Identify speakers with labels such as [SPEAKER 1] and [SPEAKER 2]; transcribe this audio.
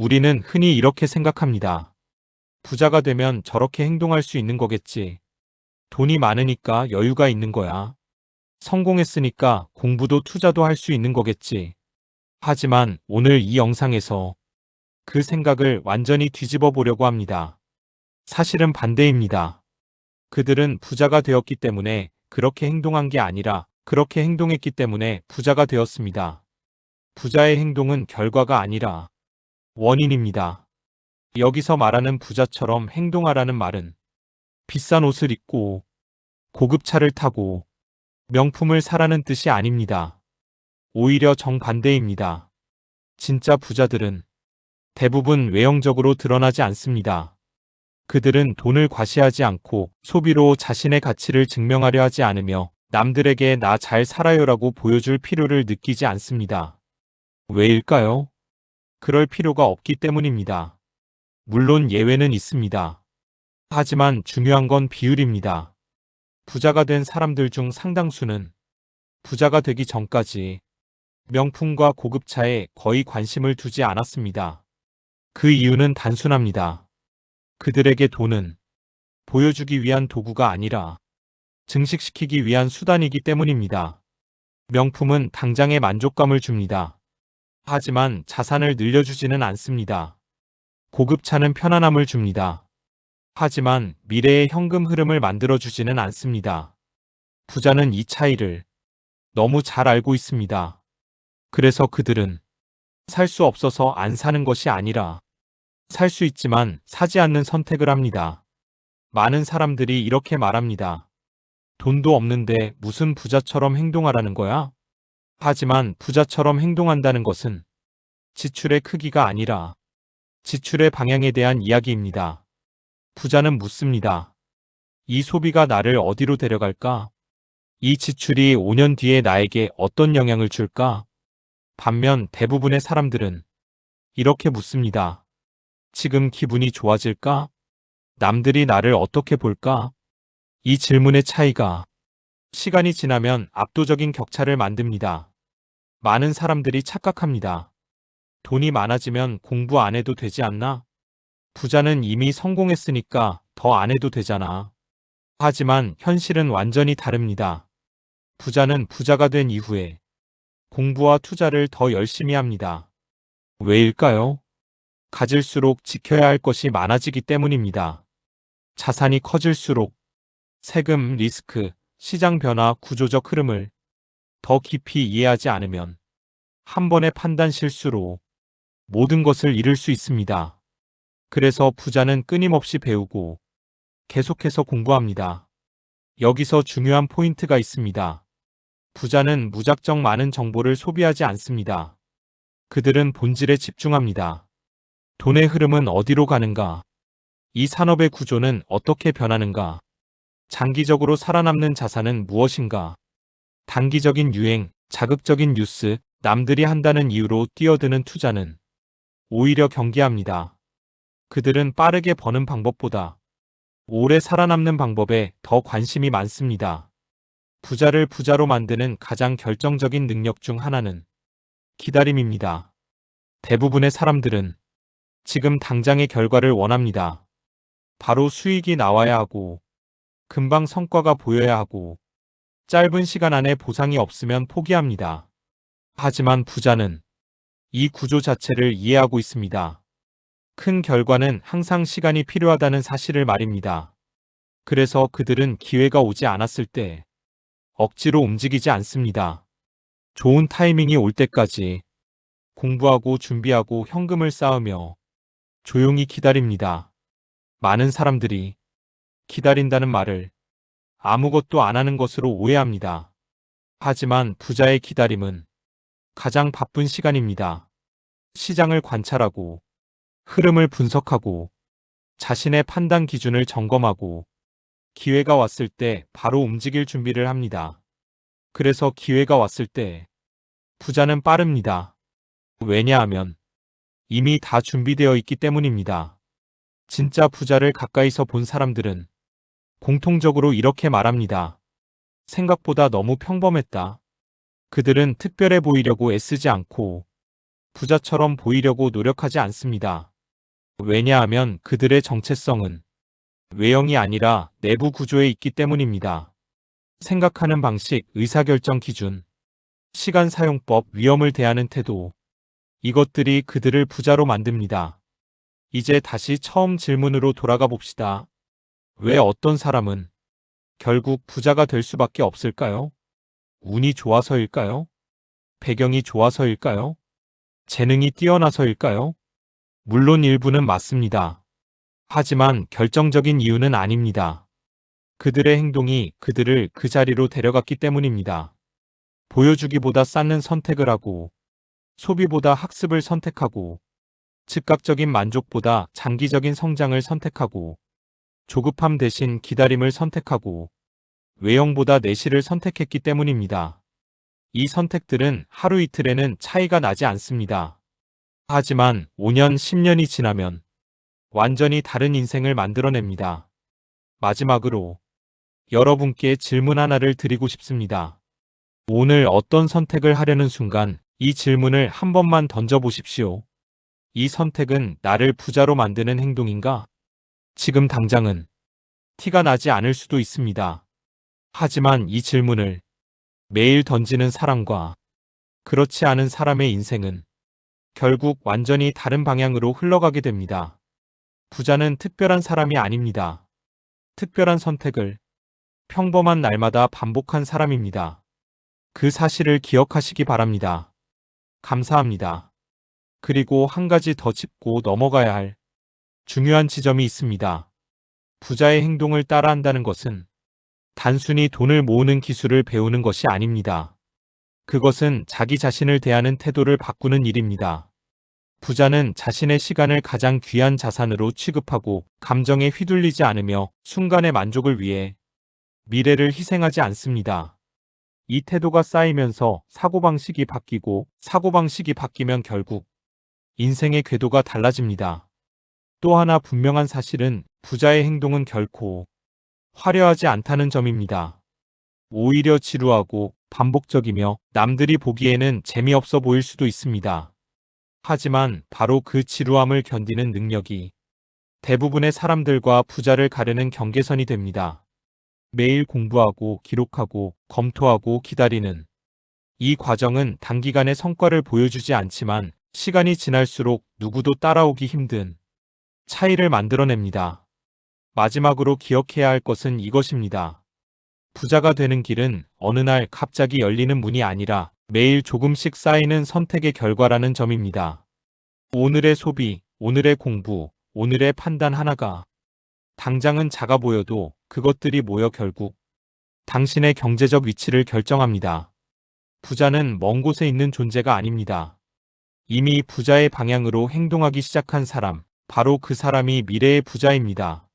[SPEAKER 1] 우리는 흔히 이렇게 생각합니다. 부자가 되면 저렇게 행동할 수 있는 거겠지. 돈이 많으니까 여유가 있는 거야. 성공했으니까 공부도 투자도 할 수 있는 거겠지. 하지만 오늘 이 영상에서 그 생각을 완전히 뒤집어 보려고 합니다. 사실은 반대입니다. 그들은 부자가 되었기 때문에 그렇게 행동한 게 아니라 그렇게 행동했기 때문에 부자가 되었습니다. 부자의 행동은 결과가 아니라 원인입니다. 여기서 말하는 부자처럼 행동하라는 말은 비싼 옷을 입고 고급 차를 타고 명품을 사라는 뜻이 아닙니다. 오히려 정반대입니다. 진짜 부자들은 대부분 외형적으로 드러나지 않습니다. 그들은 돈을 과시하지 않고 소비로 자신의 가치를 증명하려 하지 않으며 남들에게 나 잘 살아요라고 보여줄 필요를 느끼지 않습니다. 왜일까요? 그럴 필요가 없기 때문입니다. 물론 예외는 있습니다. 하지만 중요한 건 비율입니다. 부자가 된 사람들 중 상당수는 부자가 되기 전까지 명품과 고급차에 거의 관심을 두지 않았습니다. 그 이유는 단순합니다. 그들에게 돈은 보여주기 위한 도구가 아니라 증식시키기 위한 수단이기 때문입니다. 명품은 당장의 만족감을 줍니다. 하지만 자산을 늘려주지는 않습니다. 고급차는 편안함을 줍니다. 하지만 미래의 현금 흐름을 만들어주지는 않습니다. 부자는 이 차이를 너무 잘 알고 있습니다. 그래서 그들은 살 수 없어서 안 사는 것이 아니라 살 수 있지만 사지 않는 선택을 합니다. 많은 사람들이 이렇게 말합니다. 돈도 없는데 무슨 부자처럼 행동하라는 거야? 하지만 부자처럼 행동한다는 것은 지출의 크기가 아니라 지출의 방향에 대한 이야기입니다. 부자는 묻습니다. 이 소비가 나를 어디로 데려갈까? 이 지출이 5년 뒤에 나에게 어떤 영향을 줄까? 반면 대부분의 사람들은 이렇게 묻습니다. 지금 기분이 좋아질까? 남들이 나를 어떻게 볼까? 이 질문의 차이가 시간이 지나면 압도적인 격차를 만듭니다. 많은 사람들이 착각합니다. 돈이 많아지면 공부 안 해도 되지 않나? 부자는 이미 성공했으니까 더 안 해도 되잖아. 하지만 현실은 완전히 다릅니다. 부자는 부자가 된 이후에 공부와 투자를 더 열심히 합니다. 왜일까요? 가질수록 지켜야 할 것이 많아지기 때문입니다. 자산이 커질수록 세금, 리스크, 시장 변화, 구조적 흐름을 더 깊이 이해하지 않으면 한 번의 판단 실수로 모든 것을 잃을 수 있습니다. 그래서 부자는 끊임없이 배우고 계속해서 공부합니다. 여기서 중요한 포인트가 있습니다. 부자는 무작정 많은 정보를 소비하지 않습니다. 그들은 본질에 집중합니다. 돈의 흐름은 어디로 가는가? 이 산업의 구조는 어떻게 변하는가? 장기적으로 살아남는 자산은 무엇인가? 단기적인 유행, 자극적인 뉴스, 남들이 한다는 이유로 뛰어드는 투자는 오히려 경계합니다. 그들은 빠르게 버는 방법보다 오래 살아남는 방법에 더 관심이 많습니다. 부자를 부자로 만드는 가장 결정적인 능력 중 하나는 기다림입니다. 대부분의 사람들은 지금 당장의 결과를 원합니다. 바로 수익이 나와야 하고, 금방 성과가 보여야 하고, 짧은 시간 안에 보상이 없으면 포기합니다. 하지만 부자는 이 구조 자체를 이해하고 있습니다. 큰 결과는 항상 시간이 필요하다는 사실을 말입니다. 그래서 그들은 기회가 오지 않았을 때 억지로 움직이지 않습니다. 좋은 타이밍이 올 때까지 공부하고 준비하고 현금을 쌓으며 조용히 기다립니다. 많은 사람들이 기다린다는 말을 아무것도 안 하는 것으로 오해합니다. 하지만 부자의 기다림은 가장 바쁜 시간입니다. 시장을 관찰하고 흐름을 분석하고 자신의 판단 기준을 점검하고 기회가 왔을 때 바로 움직일 준비를 합니다. 그래서 기회가 왔을 때 부자는 빠릅니다. 왜냐하면 이미 다 준비되어 있기 때문입니다. 진짜 부자를 가까이서 본 사람들은 공통적으로 이렇게 말합니다. 생각보다 너무 평범했다. 그들은 특별해 보이려고 애쓰지 않고 부자처럼 보이려고 노력하지 않습니다. 왜냐하면 그들의 정체성은 외형이 아니라 내부 구조에 있기 때문입니다. 생각하는 방식, 의사결정 기준, 시간 사용법, 위험을 대하는 태도. 이것들이 그들을 부자로 만듭니다. 이제 다시 처음 질문으로 돌아가 봅시다. 왜 어떤 사람은 결국 부자가 될 수밖에 없을까요? 운이 좋아서일까요? 배경이 좋아서일까요? 재능이 뛰어나서일까요? 물론 일부는 맞습니다. 하지만 결정적인 이유는 아닙니다. 그들의 행동이 그들을 그 자리로 데려갔기 때문입니다. 보여주기보다 쌓는 선택을 하고, 소비보다 학습을 선택하고, 즉각적인 만족보다 장기적인 성장을 선택하고, 조급함 대신 기다림을 선택하고, 외형보다 내실을 선택했기 때문입니다. 이 선택들은 하루 이틀에는 차이가 나지 않습니다. 하지만 5년, 10년이 지나면 완전히 다른 인생을 만들어냅니다. 마지막으로 여러분께 질문 하나를 드리고 싶습니다. 오늘 어떤 선택을 하려는 순간 이 질문을 한 번만 던져보십시오. 이 선택은 나를 부자로 만드는 행동인가? 지금 당장은 티가 나지 않을 수도 있습니다. 하지만 이 질문을 매일 던지는 사람과 그렇지 않은 사람의 인생은 결국 완전히 다른 방향으로 흘러가게 됩니다. 부자는 특별한 사람이 아닙니다. 특별한 선택을 평범한 날마다 반복한 사람입니다. 그 사실을 기억하시기 바랍니다. 감사합니다. 그리고 한 가지 더 짚고 넘어가야 할 중요한 지점이 있습니다. 부자의 행동을 따라한다는 것은 단순히 돈을 모으는 기술을 배우는 것이 아닙니다. 그것은 자기 자신을 대하는 태도를 바꾸는 일입니다. 부자는 자신의 시간을 가장 귀한 자산으로 취급하고 감정에 휘둘리지 않으며 순간의 만족을 위해 미래를 희생하지 않습니다. 이 태도가 쌓이면서 사고방식이 바뀌고 사고방식이 바뀌면 결국 인생의 궤도가 달라집니다. 또 하나 분명한 사실은 부자의 행동은 결코 화려하지 않다는 점입니다. 오히려 지루하고 반복적이며 남들이 보기에는 재미없어 보일 수도 있습니다. 하지만 바로 그 지루함을 견디는 능력이 대부분의 사람들과 부자를 가르는 경계선이 됩니다. 매일 공부하고 기록하고 검토하고 기다리는 이 과정은 단기간에 성과를 보여주지 않지만 시간이 지날수록 누구도 따라오기 힘든 차이를 만들어냅니다. 마지막으로 기억해야 할 것은 이것입니다. 부자가 되는 길은 어느 날 갑자기 열리는 문이 아니라 매일 조금씩 쌓이는 선택의 결과라는 점입니다. 오늘의 소비, 오늘의 공부, 오늘의 판단 하나가 당장은 작아 보여도 그것들이 모여 결국 당신의 경제적 위치를 결정합니다. 부자는 먼 곳에 있는 존재가 아닙니다. 이미 부자의 방향으로 행동하기 시작한 사람, 바로 그 사람이 미래의 부자입니다.